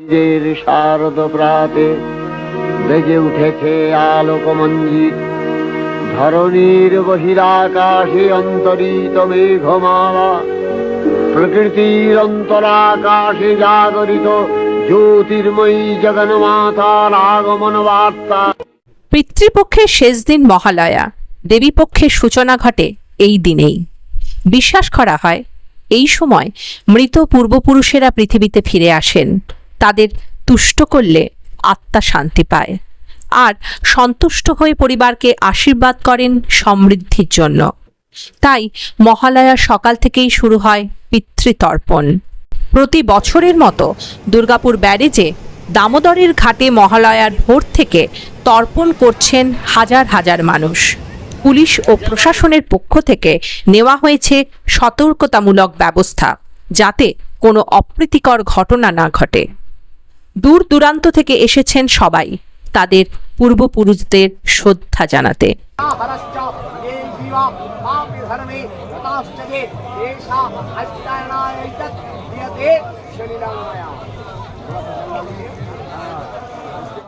শীতের শারদ প্রাতে বেজে উঠেছে আলোকমঞ্জিত ধরণীর বহিরাকাশে অন্তরিত মেঘমালা, প্রকৃতির অন্তরাকাশে জাগরিত জ্যোতির্ময়ী জগন্মাতার আগমন বার্তা। পিতৃপক্ষের শেষ দিন মহালয়া, দেবীপক্ষের সূচনা ঘটে এই দিনেই। বিশ্বাস করা হয়, এই সময় মৃত পূর্বপুরুষেরা পৃথিবীতে ফিরে আসেন। তাদের তুষ্ট করলে আত্মা শান্তি পায়। আর সন্তুষ্ট হয়ে পরিবারকে আশীর্বাদ করেন সমৃদ্ধির জন্য। তাই মহালয়ার সকাল থেকেই শুরু হয় পিতৃতর্পণ। প্রতি বছরের মতো দুর্গাপুর ব্যারেজে দামোদরের ঘাটে মহালয়ার ভোর থেকে তর্পণ করছেন হাজার হাজার মানুষ। পুলিশ ও প্রশাসনের পক্ষ থেকে নেওয়া হয়েছে সতর্কতামূলক ব্যবস্থা যাতে কোনো অপ্রীতিকর ঘটনা না ঘটে। দূর দূরান্ত থেকে এসেছেন সবাই তাদের পূর্বপুরুষদের শ্রদ্ধা জানাতে।